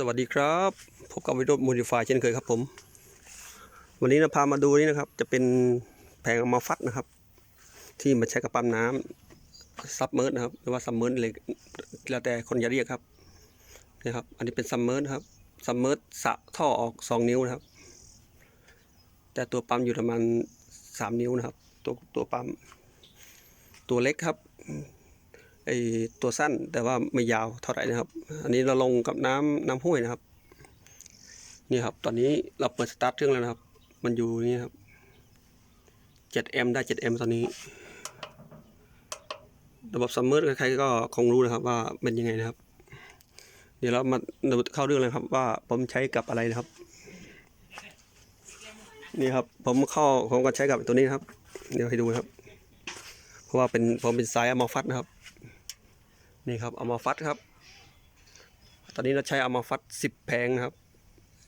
สวัสดีครับพบกับวิดีโอ Modify เช่นเคยครับผม วันนี้นะพามาดูนี่นะครับ จะเป็นแผงอมาฟัดนะครับ ที่มาใช้กับปั๊มน้ำซับเมอร์นะครับหรือว่าซัมเมอร์เลยแล้วแต่คนจะเรียกครับนี่ครับ อันนี้เป็นซัมเมอร์ครับซัมเมอร์สะท่อออก 2 นิ้วนะครับ แต่ตัวปั๊มอยู่ประมาณ3นิ้วนะครับ ตัวตัวปั๊มตัวเล็กครับ ไอตัวสั้นแต่ว่าไม่ยาวเท่าไหร่นะครับ อันนี้เราลงกับน้ำน้ำห้วยนะครับ นี่ครับ ตอนนี้เราเปิดสตาร์ทเครื่องแล้วนะครับ มันอยู่นี่ครับ 7M ได้ 7M ตอนนี้ ระบบซัมเมอร์ใครๆก็คงรู้นะครับ ว่าเป็นยังไงนะครับ เดี๋ยวเรามาดูเข้าเรื่องเลยครับ ว่าผมใช้กับอะไรนะครับ นี่ครับ ผมเข้าผมก็ใช้กับตัวนี้นครับ เดี๋ยวให้ดูครับ เพราะว่าเป็นผมเป็นสายอะมอฟัดนะครับ นี่ครับเอามาฟัดครับ ตอนนี้เราใช้เอามาฟัดสิบแผงนะครับ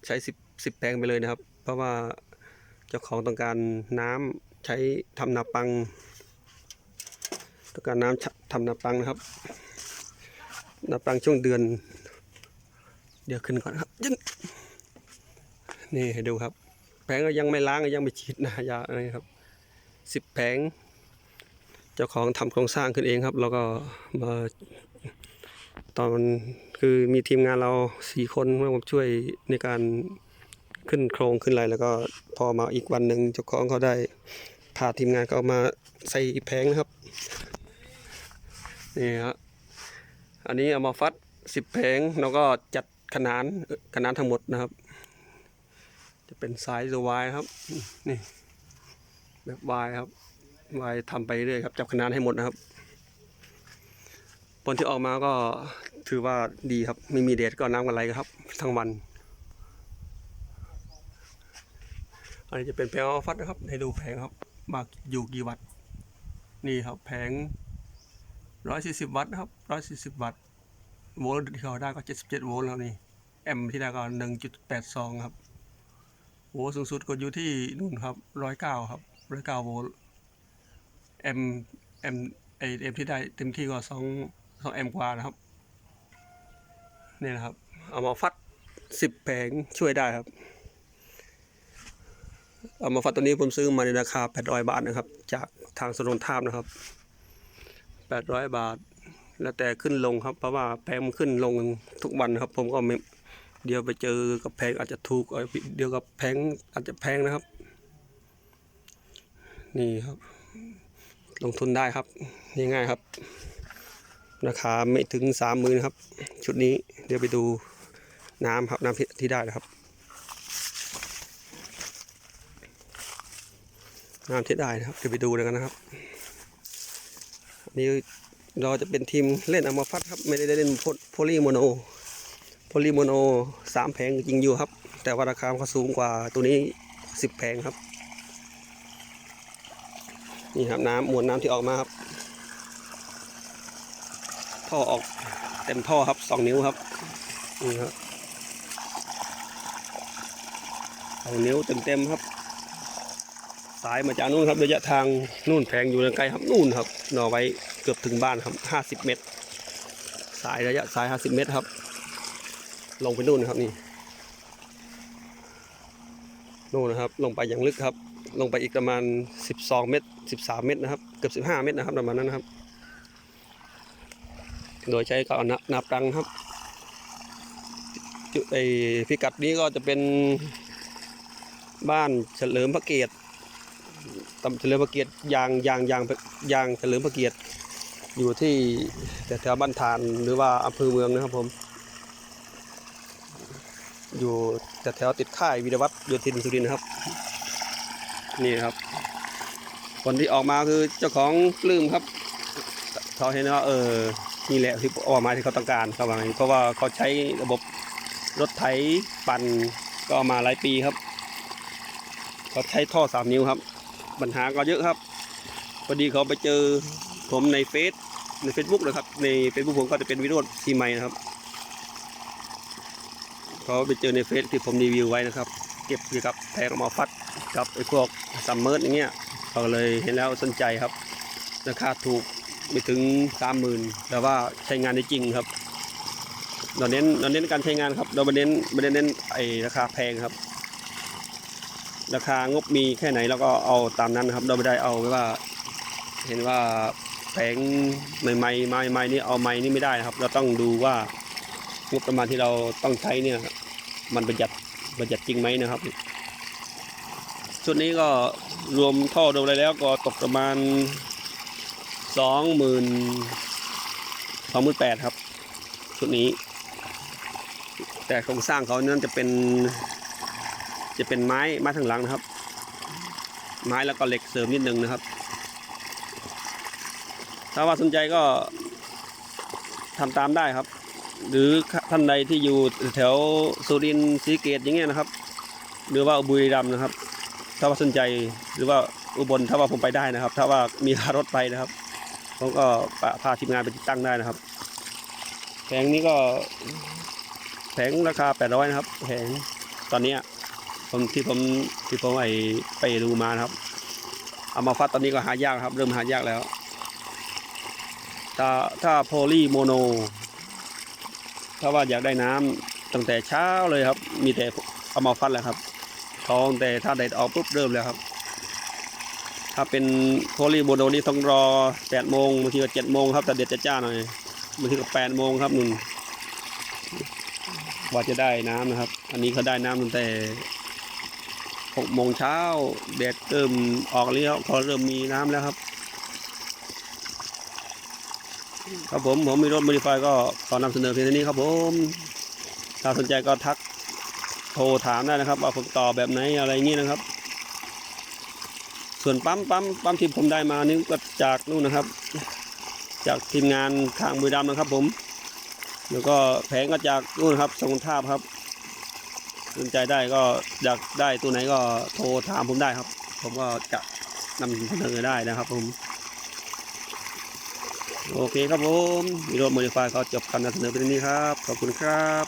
ใช้สิบสิบแผงไปเลยนะครับ เพราะว่าเจ้าของต้องการน้ำใช้ทำนาปังต้องการน้ำทำนาปังนะครับนาปังช่วงเดือน เดี๋ยวขึ้นก่อนครับยันนี่ให้ดูครับ แผงก็ยังไม่ล้างยังไม่ฉีดนะยาอะไรครับสิบแผง เจ้าของทำโครงสร้างขึ้นเองครับ แล้วก็มา ตอนคือมีทีมงานเราสี่คนมาช่วยในการขึ้นโครงขึ้นอะไรแล้วก็พอมาอีกวันหนึ่งเจ้าของเขาได้พาทีมงานเอามาใส่แผงนะครับนี่ครับอันนี้เอามาฟัดสิบแผงแล้วก็จัดขนานขนานทั้งหมดนะครับ จะเป็นสายวายครับนี่แบบวายครับไว้ทำไปเรื่อยครับจับขนานให้หมดนะครับผลที่ออกมาก็ ถือว่าดีครับ ไม่มีเดดก็น้ำกันไหลครับ ทั้งวัน อันนี้จะเป็นแผงอัลฟัดนะครับ ให้ดูแผงครับ มาอยู่กี่วัตต์ นี่ครับแผงร้อยสี่สิบวัตต์นะครับร้อยสี่สิบวัตต์โวลต์ที่เขาได้ก็เจ็ดสิบเจ็ดโวลต์แล้วนี่ แอมป์ที่ได้ก็หนึ่งจุดแปดสองครับ โวลต์สูงสุดก็อยู่ที่นู่นครับร้อยเก้าครับร้อยเก้าโวลต์เอ็มเอ็มไอเอ็มที่ได้เต็มที่ก็สองสองเอ็มกว่านะครับ นี่นะครับ เอามาฟัดสิบแผงช่วยได้ครับ เอามาฟัดตัวนี้ผมซื้อมาในราคา800บาทนะครับ จากทางสนนท่าบนะครับ800บาท แล้วแต่ขึ้นลงครับ เพราะว่าแพงมันขึ้นลงทุกวันนะครับ ผมก็ไม่เดี๋ยวไปเจอกับแพงอาจจะถูกเดี๋ยวกับแพงอาจจะแพงนะครับ นี่ครับ ลงทุนได้ครับง่ายๆครับ ราคาไม่ถึงสามหมื่นครับ ชุดนี้เดี๋ยวไปดูน้ำครับน้ำที่ได้นะครับ น้ำที่ได้นะครับเดี๋ยวไปดูกันนะครับอันนี้เราจะเป็นทีมเล่นอะมาฟัดครับ ไม่ได้เล่นโพลีโมโนโพลีโมโนสามแผงจริงอยู่ครับ แต่ว่าราคาเขาสูงกว่าตัวนี้สิบแผงครับ นี่ครับน้ำมวลน้ำที่ออกมาครับ ท่อออกเต็มท่อครับสองนิ้วครับนี่ครับสองนิ้วเต็มเต็มๆครับ สายมาจากนู่นครับระยะทางนู่นแพงอยู่ไกลครับนู่นครับหน่อไว้เกือบถึงบ้านครับห้าสิบเมตร สายระยะสายห้าสิบเมตรครับ ลงไปนู่นครับนี่นู่นนะครับ ลงไปอย่างลึกครับ ลงไปอีกประมาณ 12 เมตร 13 เมตรนะครับ เกือบ 15 เมตรนะครับ ประมาณนั้นนะครับ โดยใช้ก็เอานับนับรังครับไอพิกัดนี้ก็จะเป็นบ้านเฉลิมพระเกียรติตำเฉลิมพระเกียรติยางยางยางยางเฉลิมพระเกียรติอยู่ที่แถวบ้านทานหรือว่าอำเภอเมืองนะครับผม อยู่แถวติดค่ายวิรวัตรโยธินสุรินทร์นะครับ นี่ครับผลที่ออกมาคือเจ้าของปลื้มครับเขาเห็นว่าเออ นี่แหละที่ออกมาที่เขาต้องการเขาว่าอย่าเพราะว่าเขาใช้ระบบรถไถปั่นก็มาหลายปีครับเขาใช้ท่อสามนิ้วครับ ปัญหาก็เยอะครับพอดีเขาไปเจอผมในเฟซในเฟซบุ๊กนะครับ ในเฟซบุ๊กผมก็จะเป็นวิโรจน์ทีใหม่นะครับเขาไปเจอในเฟซที่ผมรีวิวไว้นะครับ เก็บเกี่ยวกับแผงมาฟัดกับไอ้พวกซัมเมอร์อย่างเงี้ยเขาเลยเห็นแล้วสนใจครับราคาถูก ไม่ถึงสามหมื่นแต่ว่าใช้งานได้จริงครับ เราเน้นเราเน้นการใช้งานครับ เราไม่เน้นไม่ได้เน้นไอ้ราคาแพงครับ ราคางบมีแค่ไหนเราก็เอาตามนั้นครับ เราไม่ได้เอาไว้ว่า เห็นว่าแผงใหม่ๆไม้ไม้นี่เอาไม้นี่ไม่ได้นะครับ เราต้องดูว่างบประมาณที่เราต้องใช้เนี่ย มันประหยัดประหยัดจริงไหมนะครับชุดนี้ก็รวมท่อรวมอะไรแล้วก็ตกประมาณ สองหมื่นสองหมื่นแปดครับ ชุดนี้ แต่โครงสร้างเขานั้นจะเป็น จะเป็นไม้ไม้ทางหลังนะครับ ไม้แล้วก็เหล็กเสริมนิดนึงนะครับ ถ้าว่าสนใจก็ทำตามได้ครับ หรือท่านใดที่อยู่แถวสุรินทร์ศรีเกตอย่างเงี้ยนะครับ หรือว่าบุรีรัมย์นะครับ ถ้าว่าสนใจหรือว่าอุบลถ้าว่าผมไปได้นะครับ ถ้าว่ามีค่ารถไปนะครับ ผมก็พาทีมงานไปติดตั้งได้นะครับ แผงนี้ก็แผงราคา800นะครับ แผงตอนนี้ผมที่ผมที่ผมไอไปดูมานะครับ เอามาฟัดตอนนี้ก็หายากครับ เริ่มหายากแล้ว ถ้าถ้าโพลีโมโน ถ้าว่าอยากได้น้ำตั้งแต่เช้าเลยครับ มีแต่เอามาฟัดแหละครับท้องแต่ถ้าแดดออกปุ๊บเริ่มแล้วครับ ถ้าเป็นโพลีโมโนนี่ต้องรอแปดโมงบางทีก็เจ็ดโมงครับแต่เด็ดจะจ้าหน่อยบางทีก็แปดโมงครับนุ่นว่าจะได้น้ำนะครับ อันนี้เขาได้น้ำตั้งแต่หกโมงเช้าแดดเริ่มออกแล้วเขาเริ่มมีน้ำแล้วครับ ครับผมผมมีรถมอดิฟายก็ขอนำเสนอเพียงเท่านี้ครับผมถ้าสนใจก็ทักโทรถามได้นะครับว่าผมต่อแบบไหนอะไรอย่างนี้นะครับ ส่วนปั๊มปั๊มปั๊มที่ผมได้มานี่ก็จากนู่นนะครับ จากทีมงานทางบุรีรัมย์นะครับ ผม แล้วก็แผงก็จากนู่นครับสงทาบครับสนใจได้ก็อยากได้ตัวไหนก็โทรถามผมได้ครับ ผมก็จะนำเสนอได้นะครับ ผม โอเคครับผมมีรถโมดิฟายเขาจบการนำเสนอไปที่นี้ครับ ขอบคุณครับ